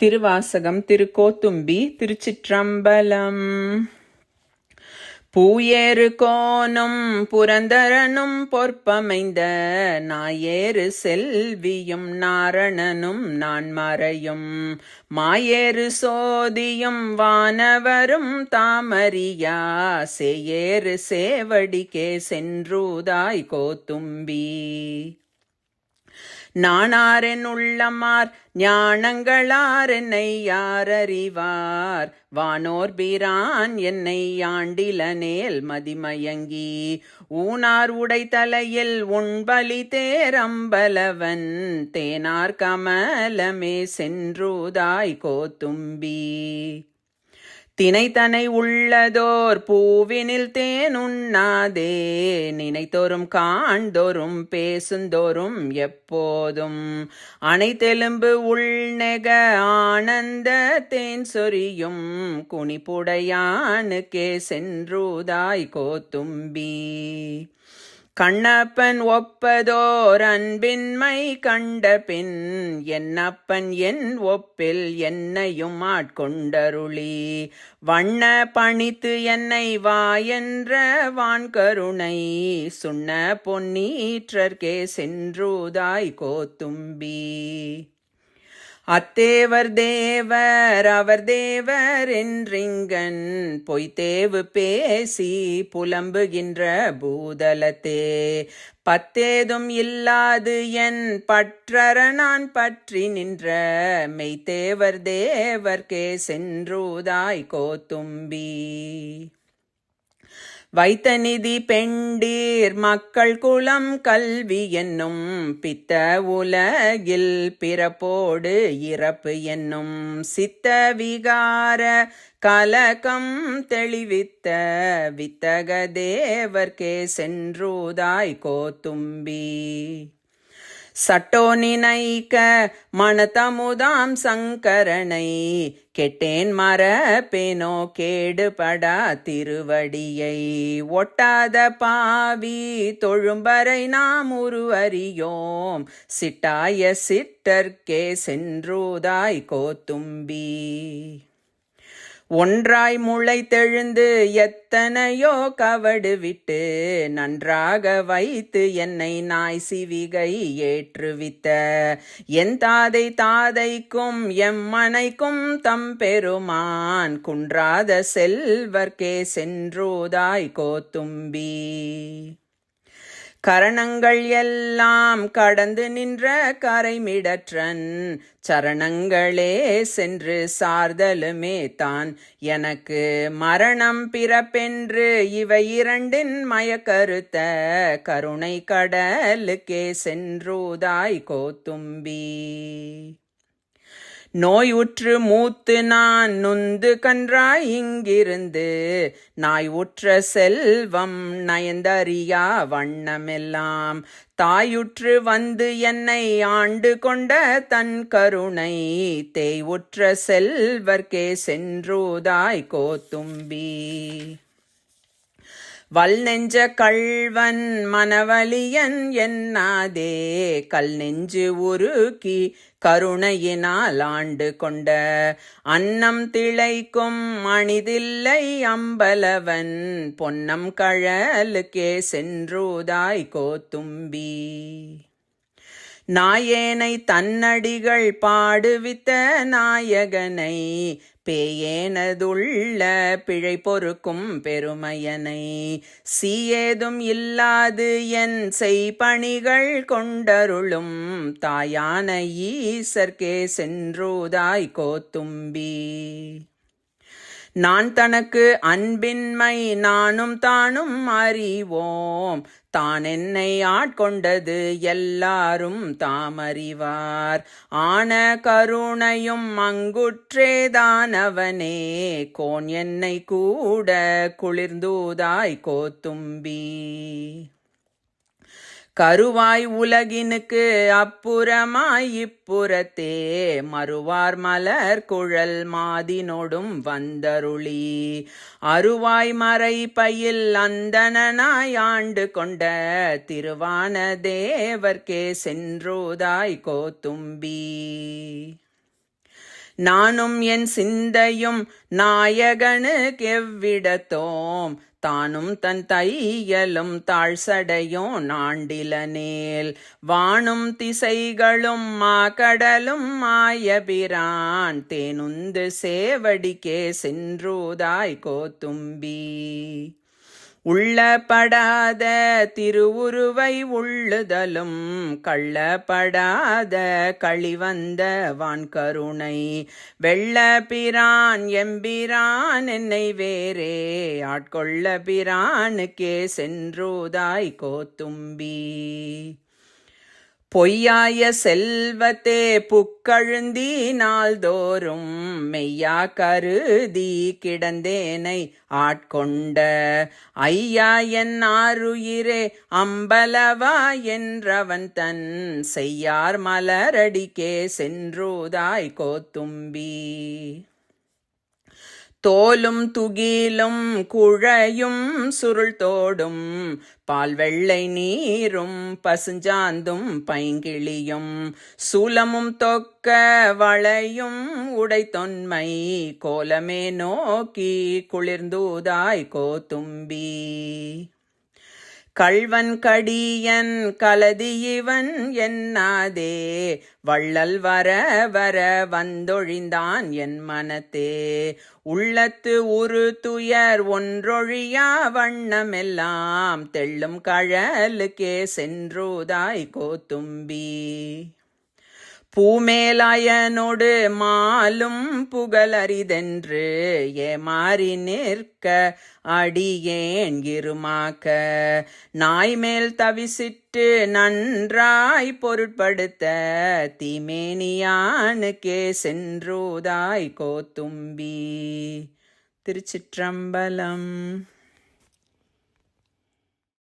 திருவாசகம் திருக்கோத்தும்பி திருச்சிற்றம்பலம். பூயேறு கோனும் புரந்தரனும் பொற்பமைந்த நாயேறு செல்வியும் நாரணனும் நான் மறையும் மாயேறு சோதியும் வானவரும் தாமரியா சேயேறு சேவடிக்கே சென்றூதாய் கோத்தும்பி. நானாரென் உள்ளமார் ஞானங்களார் என்னை யார் அறிவார் வானோர் பீரான் என்னை ஆண்டிலனேல் மதிமயங்கி. ஊனார் உடைத்தலையில் உண்பலி தேரம்பலவன். தேனார் கமலமே சென்றுதாய் கோத்தும்பி. தினைத்தனை உள்ளதோர் பூவினில் தேனுண்ணாதே. நினைத்தோறும் காண்தோறும் பேசுந்தோறும் எப்போதும் அனைத்தெலும்பு உள்நெக ஆனந்த தேன் சொரியும் குனிப்புடையானுக்கே சென்றுதாய் கோத்தும்பி. கண்ணப்பன் ஒப்பதோர் அன்பின்மை கண்ட பின் என்னப்பன் என் ஒப்பில் என்னையும் ஆட்கொண்டருளி. வண்ண பணித்து என்னை வா என்ற வான்கருணை சுண்ண பொன்னீற்றர்க்கே சென்றுதாய் கோத்தும்பி. அத்தேவர் தேவர் அவர் தேவர் என்றிங்கன் பொய்த்தேவு பேசி புலம்புகின்ற பூதலத்தே. பத்தேதும் இல்லாது என் பற்றற நான் பற்றி நின்ற மெய்த்தேவர் தேவர்க்கே சென்றுதாய் கோத்தும்பி. வைத்த நிதி பெண்டீர் மக்கள் குலம் கல்வி என்னும் பித்த உலகில் பிறப்போடு இறப்பு என்னும் சித்த விகார கலகம் தெளிவித்த வித்தக தேவர்க்கே சென்றுதாய் கோத்தும்பி. சட்டோ நினைக்க மனதமுதாம் சங்கரனை கெட்டேன் மரப்பேனோ கேடுபடா திருவடியை. ஒட்டாத பாவி தொழும்பரை நாம் உருவறியோம் சிட்டாய சிட்டர்க்கே சென்றுதாய் கோத்தும்பி. ஒன்றாய் முளைத்தெழுந்து எத்தனையோ கவடு விட்டு நன்றாக வைத்து என்னை நாய் சிவிகை ஏற்றுவித்த. என் தாதை தாதைக்கும் எம்மனைக்கும் தம் பெருமான் குன்றாத செல்வர்க்கே சென்றுதாய் கோத்தும்பி. கரணங்கள் எல்லாம் கடந்து நின்ற கரைமிடற்றன் சரணங்களே சென்று சார்தலுமே தான். எனக்கு மரணம் பிறப்பென்று இவை இரண்டின் மயக்கருத்த கருணை கடலுக்கே சென்றோதாய் கோத்தும்பி. நோய் உற்று மூத்து நான் நுந்து கன்றாய் இங்கிருந்து. நாய் உற்ற செல்வம் நயந்தறியா வண்ணமெல்லாம். தாயுற்று வந்து என்னை ஆண்டு கொண்ட தன் கருணை. தேய் உற்ற செல்வர்க்கே சென்றுதாய் கோத்தும்பி. வல் நெஞ்ச கள்வன் மனவலியன் என்னாதே? கல் நெஞ்சு உருக்கி கருணையினால் ஆண்டு கொண்ட அன்னம் திளைக்கும் மணிதில்லை அம்பலவன் பொன்னம் கழலுக்கே சென்றுதாய் கோத்தும்பி. நாயேனை தன்னடிகள் பாடுவித்த நாயகனை பேயேனதுள்ள பிழை பொறுக்கும் பெருமையனை. சீயேதும் இல்லாது என் செய்பணிகள் கொண்டருளும் தாயான ஈசர்க்கே சென்றுதாய் கோத்தும்பி. நான் தனக்கு அன்பின்மை நானும் தானும் அறிவோம் தான் என்னை ஆட்கொண்டது எல்லாரும் தாமறிவார். ஆன கருணையும் அங்குற்றேதானவனே கோன் என்னை கூட குளிர்ந்தூதாய் கோத்தும்பி. கருவாய் உலகினுக்கு அப்புறமாய் இப்புறத்தே மறுவார் மலர் குழல் மாதினோடும் வந்தருளி. அருவாய் மறை பயில் அந்தனாய் ஆண்டு கொண்ட திருவான தேவர்க்கே சென்றுதாய் கோத்தும்பி நானும் என் சிந்தையும் நாயகனு கெவ்விடத்தோம் தானும் தன் தையலும் தாழ்சடையோ நாண்டில நேல். வானும் திசைகளும் மா கடலும் மாயபிரான் தேனுந்து சேவடிக்கே சென்றூதாய் கோத்தும்பி. உள்ளப்படாத திருவுருவை உள்ளுதலும் கள்ளப்படாத களிவந்த வான்கருணை. வெள்ள பிரான் எம்பிரான் என்னை வேறே ஆட்கொள்ள பிரானுக்கே சென்றோதாய் கோத்தும்பி. பொய்யாய செல்வத்தே புக்கழுந்தி நாள்தோறும் மெய்யா கருதி கிடந்தேனை ஆட்கொண்ட ஐயா என் ஆருயிரே அம்பலவா என்றவன் தன் செய்யார் மலரடிக்கே சென்றூதாய் கோத்தும்பி. தோலும் துகிலும் குழையும் சுருள் தோடும் பால் வெள்ளை நீரும் பசுஞ்சாந்தும் பைங்கிளியும் சூலமும் தொக்க வளையும் உடை தொன்மை கோலமே நோக்கி குளிர்ந்தூதாய் கோத்தும்பி கள்வன் கடியன் கலதி இவன் என்னாதே? வள்ளல் வர வர வந்தொழிந்தான் என் மனத்தே. உள்ளத்து உரு துயர் ஒன்றொழியா வண்ணமெல்லாம். தெள்ளும் கழலுக்கே சென்றூதாய் கோத்தும்பி. பூமேலாயனோடு மாலும் புகழரிதென்று ஏமாறி நிற்க அடியேன் இருமாக்க. நாய்மேல் தவிசிட்டு நன்றாய் பொருட்படுத்த தீமேனியானுக்கே சென்றோதாய் கோத்தும்பி. திருச்சிற்றம்பலம்.